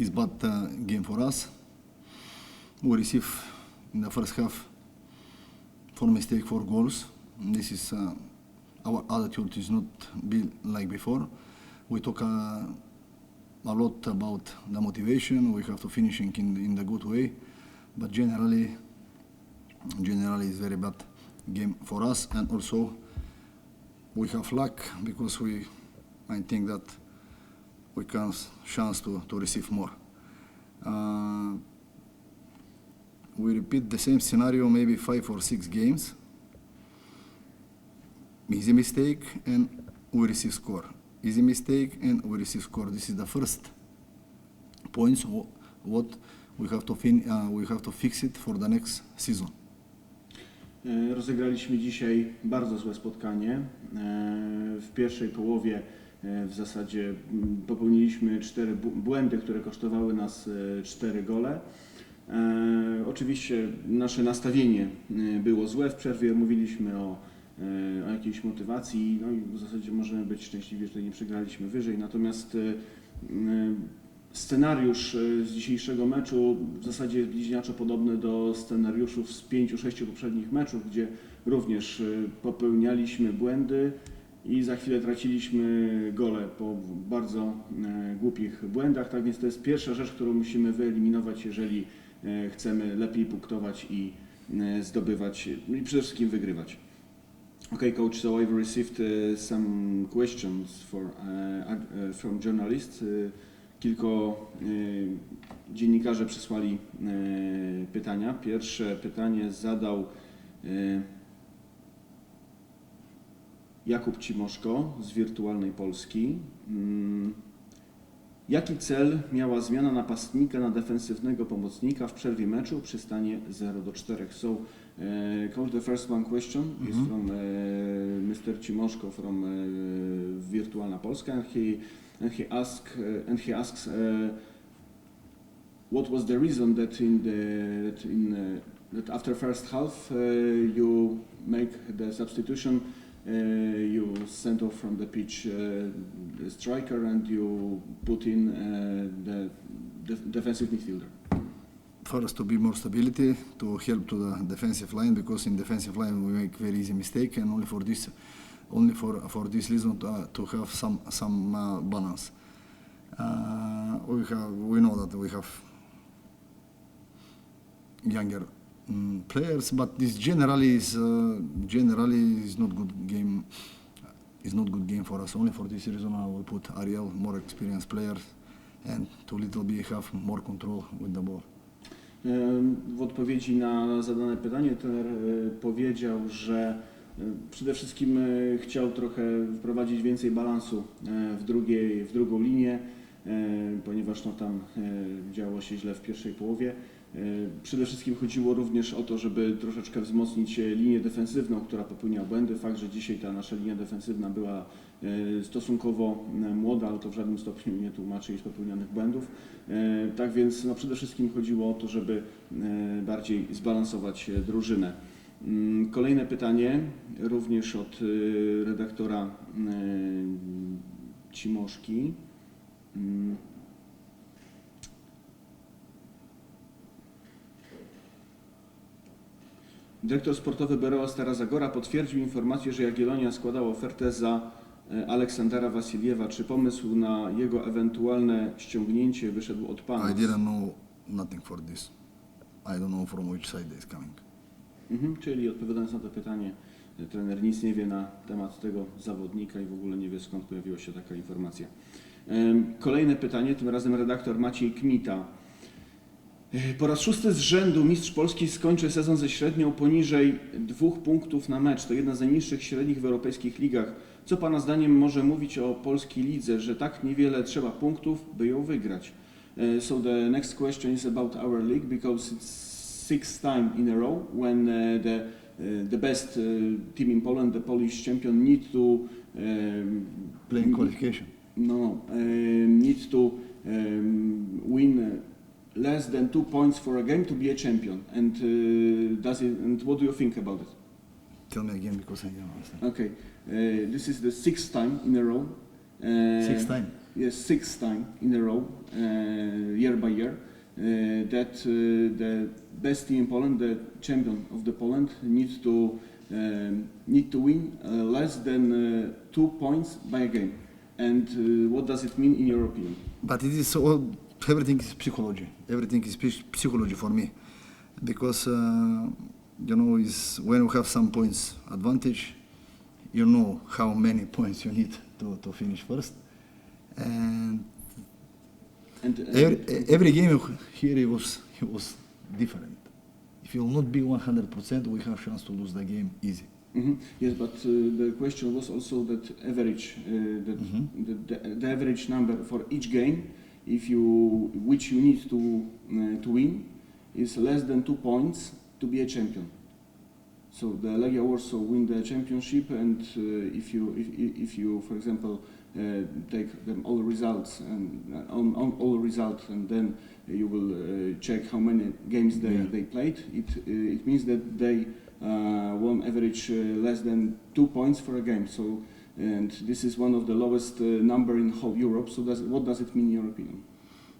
is bad uh, game for us. We receive in the first half four mistake, four goals. This is uh, our attitude is not be like before. We talk uh, a lot about the motivation. We have to finishing in in the good way, but generally, generally is very bad game for us. And also, we have luck because we, I think that we can chance to, to receive more. Uh, we repeat the same scenario maybe five or six games. Easy mistake and we receive score. Easy mistake and we receive score. This is the first points wh- what we have to fin- uh, we have to fix it for the next season. E, Rozegraliśmy dzisiaj bardzo złe spotkanie. E, W pierwszej połowie w zasadzie popełniliśmy cztery błędy, które kosztowały nas e, cztery gole. E, Oczywiście nasze nastawienie e, było złe. W przerwie mówiliśmy o, e, o jakiejś motywacji. No i w zasadzie możemy być szczęśliwi, że nie przegraliśmy wyżej. Natomiast e, Scenariusz e, z dzisiejszego meczu w zasadzie jest bliźniaczo podobny do scenariuszów z pięciu, sześciu poprzednich meczów, gdzie również e, popełnialiśmy błędy i za chwilę traciliśmy gole po bardzo e, głupich błędach. Tak więc to jest pierwsza rzecz, którą musimy wyeliminować, jeżeli e, chcemy lepiej punktować i e, zdobywać, no i przede wszystkim wygrywać. Okay, coach. So I've received uh, some questions for uh, uh, from journalists. Uh, kilku uh, dziennikarze przysłali pytania. Pierwsze pytanie zadał Jakub Cimoszko z Wirtualnej Polski. Mm, Jaki cel miała zmiana napastnika na defensywnego pomocnika w przerwie meczu przy stanie 0 do 4? So, uh, coach, the first one question is Mhm. from uh, Mr. Cimoszko from uh, Wirtualna Polska, and he and he ask uh, and he asks uh, what was the reason that in the that in uh, that after first half uh, you make the substitution you send off from the pitch uh, the striker and you put in uh, the def- defensive midfielder. First, to be more stability, to help to the defensive line because in defensive line we make very easy mistake, and only for this, only for for this reason to, uh, to have some some uh, balance. Uh, we have we know that we have younger mm, players, but this generally is uh, generally is not good game. Not good game for us. Only for this reason, I will put Ariel, more experienced player, and to little bit have more control with the ball. W odpowiedzi na zadane pytanie trener e, powiedział, że e, przede wszystkim e, chciał trochę wprowadzić więcej balansu w, drugiej, w drugą linię, ponieważ no, tam działo się źle w pierwszej połowie. E, Przede wszystkim chodziło również o to, żeby troszeczkę wzmocnić e, linię defensywną, która popełnia błędy. Fakt, że dzisiaj ta nasza linia defensywna była e, stosunkowo e, młoda, ale to w żadnym stopniu nie tłumaczy jej popełnionych błędów. Tak więc no, przede wszystkim chodziło o to, żeby bardziej zbalansować drużynę. Mm, Kolejne pytanie, również od redaktora e, Cimoszki. Dyrektor sportowy Beroa Stara Zagora potwierdził informację, że Jagiellonia składała ofertę za e, Aleksandra Wasiliewa. Czy pomysł na jego ewentualne ściągnięcie wyszedł od Pana? I didn't know nothing for this. I don't know from which side it's coming. Mhm, czyli odpowiadając na to pytanie, e, trener nic nie wie na temat tego zawodnika i w ogóle nie wie skąd pojawiła się taka informacja. Kolejne pytanie, tym razem redaktor Maciej Kmita. E, Po raz szósty z rzędu mistrz Polski skończy sezon ze średnią poniżej dwóch punktów na mecz. To jedna z najniższych średnich w europejskich ligach. Co Pana zdaniem może mówić o polskiej lidze, że tak niewiele trzeba punktów, by ją wygrać? E, So the next question is about our league because it's sixth time in a row when uh, the uh, the best uh, team in Poland, the Polish champion, need to um, Playing qualification. no, no um, need to um, win uh, less than two points for a game to be a champion. And uh, does it? And what do you think about it? Tell me again because I don't understand. Okay, uh, this is the sixth time in a row. Uh, Sixth time. Yes, sixth time in a row. Uh, year by year, uh, that uh, the best team in Poland, the champion of the Poland, needs to um, need to win uh, less than uh, two points by a game. And uh, what does it mean in your opinion? But it is all, everything is psychology. Everything is psychology for me, because uh, you know is when you have some points advantage, you know how many points you need to, to finish first, and And, uh, every, every game here it was it was different. If you will not be 100%, we have chance to lose the game easy. Mhm. Yes, but uh, the question was also that average, uh, that Mhm. the, the, the average number for each game, if you which you need to uh, to win, is less than two points to be a champion. So the Legia Warsaw win the championship, and uh, if you if, if you, for example, uh, take them all results and uh, on, on all results, and then you will uh, check how many games they, Yeah. they played. It uh, it means that they uh, won average uh, less than two points for a game. So, and this is one of the lowest uh, number in whole Europe. So, does, what does it mean in your opinion?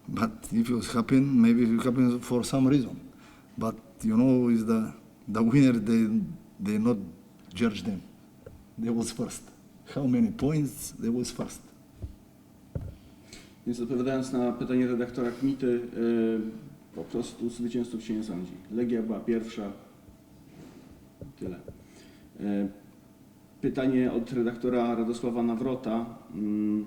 But if it was happen, maybe it happens for some reason. But you know, is the the winner they they not judge them. They was first. How many points they was first? Więc odpowiadając na pytanie redaktora Kmity, po prostu zwycięzców się nie sądzi. Legia była pierwsza. Tyle. Pytanie od redaktora Radosława Nawrota. Mm,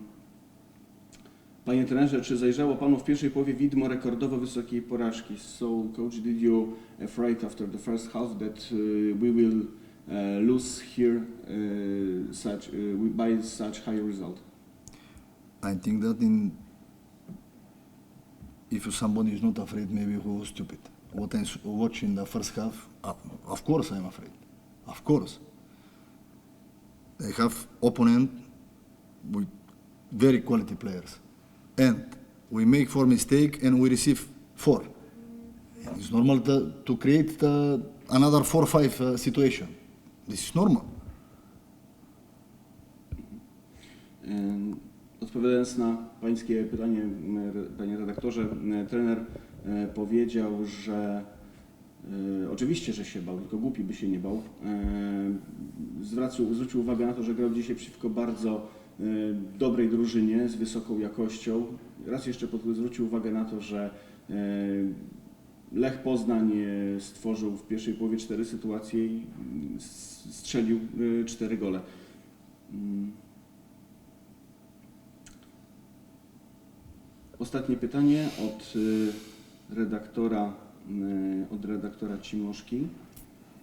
Panie trenerze, czy zajrzało Panu w pierwszej połowie widmo rekordowo wysokiej porażki? So, coach, did you afraid after the first half that uh, we will uh, lose here uh, such, uh, by such high result? I think that in if somebody is not afraid, maybe he was stupid. What I'm s- watching the first half, uh, of course I'm afraid. Of course. They have opponent with very quality players, and we make four mistake and we receive four. And it's normal to, to create the, another four five uh, situation. This is normal. Odpowiadając na Pańskie pytanie, Panie redaktorze, trener powiedział, że e, oczywiście, że się bał, tylko głupi by się nie bał. E, Zwracił, zwrócił uwagę na to, że grał dzisiaj przeciwko bardzo e, dobrej drużynie z wysoką jakością. Raz jeszcze pod- zwrócił uwagę na to, że e, Lech Poznań stworzył w pierwszej połowie cztery sytuacje i mm, strzelił cztery gole. Mm. Ostatnie pytanie od redaktora, od redaktora Cimoszki.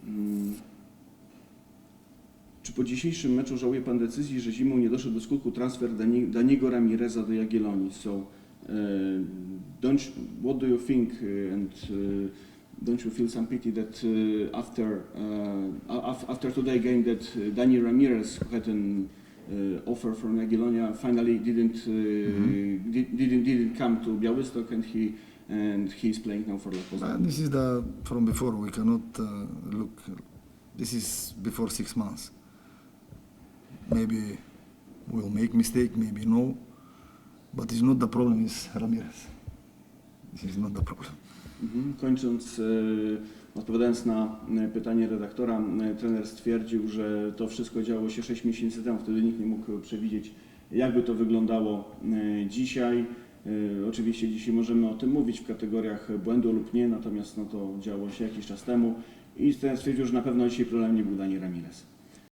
Mm. Czy po dzisiejszym meczu żałuje Pan decyzji, że zimą nie doszedł do skutku transfer Dani- Daniego Ramireza do Jagiellonii? So, uh, don't, what do you think and uh, don't you feel some pity that uh, after, uh, af- after today game that Dani Ramirez who had an uh, offer from Jagiellonia finally didn't, uh, di- didn't, didn't come to Białystok and he, and he is playing now for Uh, Poznań? this is the from before. We cannot uh, look. This is before six months. Maybe we'll make mistake. Maybe no. But it's not the problem. Is Ramirez. This is not the problem. Mhm. Kończąc, e, odpowiadając na e, pytanie redaktora, e, trener stwierdził, że to wszystko działo się 6 miesięcy temu, wtedy nikt nie mógł przewidzieć, jakby to wyglądało e, dzisiaj. E, Oczywiście dzisiaj możemy o tym mówić w kategoriach błędu lub nie, natomiast no to działo się jakiś czas temu i stwierdził, że na pewno dzisiaj problem nie był Dani Ramirez.